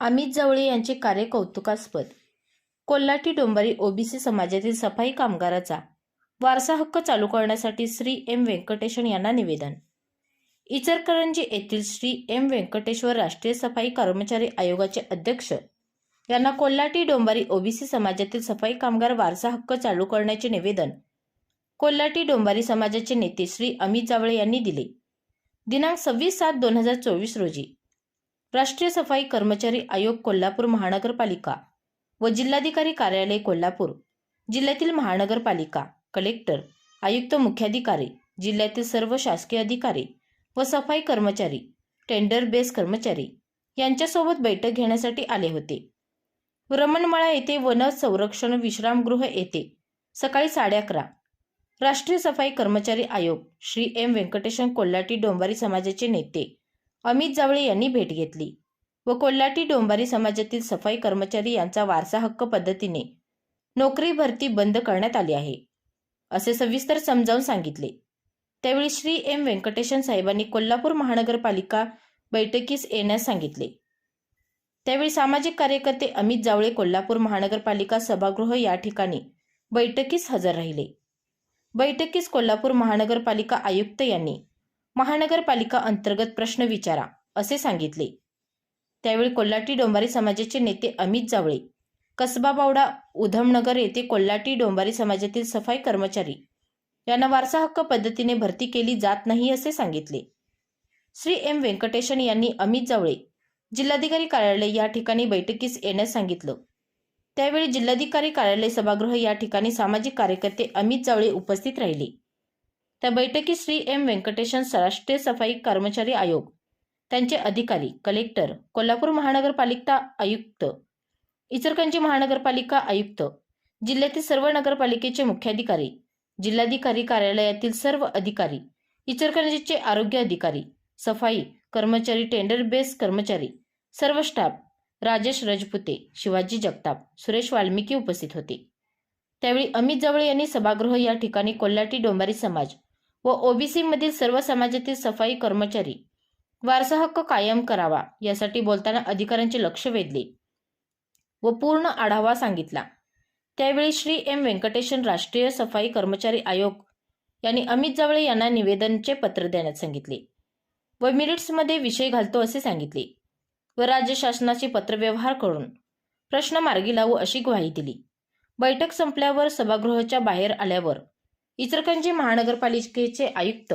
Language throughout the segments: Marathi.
अमित जवळे यांचे कार्य कौतुकास्पद कोल्हाटी डोंबारी ओबीसी समाजातील सफाई कामगाराचा वारसा हक्क चालू करण्यासाठी श्री एम व्यंकटेशन यांना निवेदन. इचरकरंजी येथील श्री एम व्यंकटेश्वर राष्ट्रीय सफाई कर्मचारी आयोगाचे अध्यक्ष यांना कोल्हाटी डोंबारी ओबीसी समाजातील सफाई कामगार वारसा हक्क चालू करण्याचे निवेदन कोल्हाटी डोंबारी समाजाचे नेते श्री अमित जावळे यांनी दिले. दिनांक सव्वीस सात दोन हजार चोवीस रोजी राष्ट्रीय सफाई कर्मचारी आयोग कोल्हापूर महानगरपालिका व जिल्हाधिकारी कार्यालय कोल्हापूर जिल्ह्यातील महानगरपालिका कलेक्टर आयुक्त मुख्याधिकारी जिल्ह्यातील सर्व शासकीय अधिकारी व सफाई कर्मचारी टेंडर बेस कर्मचारी यांच्यासोबत बैठक घेण्यासाठी आले होते. रमणमाळा येथे वन संरक्षण विश्रामगृह येथे सकाळी साडे अकरा. राष्ट्रीय सफाई कर्मचारी आयोग श्री एम व्यंकटेशन कोल्हाटी डोंबारी समाजाचे नेते अमित जावळे यांनी भेट घेतली व कोल्हाटी डोंबारी समाजातील सफाई कर्मचारी यांचा वारसा हक्क पद्धतीने नोकरी भरती बंद करण्यात आली आहे असे सविस्तर समजावून सांगितले. त्यावेळी श्री एम व्यंकटेशन साहेबांनी कोल्हापूर महानगरपालिका बैठकीस येण्यास सांगितले. त्यावेळी सामाजिक कार्यकर्ते अमित जावळे कोल्हापूर महानगरपालिका सभागृह या ठिकाणी बैठकीस हजर राहिले. बैठकीस कोल्हापूर महानगरपालिका आयुक्त यांनी महानगरपालिका अंतर्गत प्रश्न विचारा असे सांगितले. त्यावेळी कोल्हाटी डोंबारी समाजाचे नेते अमित जावळे कसबा बावडा उधमनगर येथे कोल्हाटी डोंबारी समाजातील सफाई कर्मचारी यांना वारसा हक्क पद्धतीने भरती केली जात नाही असे सांगितले. श्री एम व्यंकटेशन यांनी अमित जावळे जिल्हाधिकारी कार्यालय या ठिकाणी बैठकीस येण्यास सांगितलं. त्यावेळी जिल्हाधिकारी कार्यालय सभागृह या ठिकाणी सामाजिक कार्यकर्ते अमित जावळे उपस्थित राहिले. त्या बैठकीत श्री एम व्यंकटेशन राष्ट्रीय सफाई कर्मचारी आयोग त्यांचे अधिकारी कलेक्टर कोल्हापूर महानगरपालिका आयुक्त इचलकरंजी महानगरपालिका आयुक्त जिल्ह्यातील सर्व नगरपालिकेचे मुख्याधिकारी जिल्हाधिकारी कार्यालयातील सर्व अधिकारी इचलकरंजीचे आरोग्य अधिकारी सफाई कर्मचारी टेंडर बेस कर्मचारी सर्व स्टाफ राजेश रजपुते शिवाजी जगताप सुरेश वाल्मिकी उपस्थित होते. त्यावेळी अमित जवळे यांनी सभागृह या ठिकाणी कोल्हाटी डोंबारी समाज व ओबीसीमधील सर्व समाजातील सफाई कर्मचारी वारसा हक्क कायम करावा यासाठी बोलताना अधिकाऱ्यांचे लक्ष वेधले व पूर्ण आढावा सांगितला. त्यावेळी श्री एम व्यंकटेशन राष्ट्रीय सफाई कर्मचारी आयोग यांनी अमित जावळे यांना निवेदनचे पत्र देण्यास सांगितले व मिनिट्समध्ये विषय घालतो असे सांगितले व राज्य शासनाचे पत्रव्यवहार करून प्रश्न मार्गी लावू अशी ग्वाही दिली. बैठक संपल्यावर सभागृहाच्या बाहेर आल्यावर इचलकरंजी महानगरपालिकेचे आयुक्त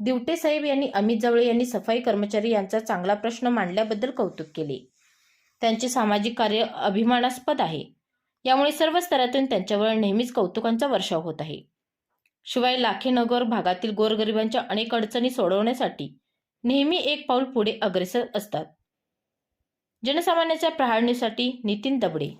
दिवटे साहेब यांनी अमित जावळे यांनी सफाई कर्मचारी यांचा चांगला प्रश्न मांडल्याबद्दल कौतुक केले. त्यांचे सामाजिक कार्य अभिमानास्पद आहे. यामुळे सर्व स्तरातून त्यांच्यावर नेहमीच कौतुकांचा वर्षाव होत आहे. शिवाय लाखेनगर भागातील गोरगरिबांच्या अनेक अडचणी सोडवण्यासाठी नेहमी एक पाऊल पुढे अग्रेसर असतात. जनसामान्याच्या प्रहारणीसाठी नितीन दबडे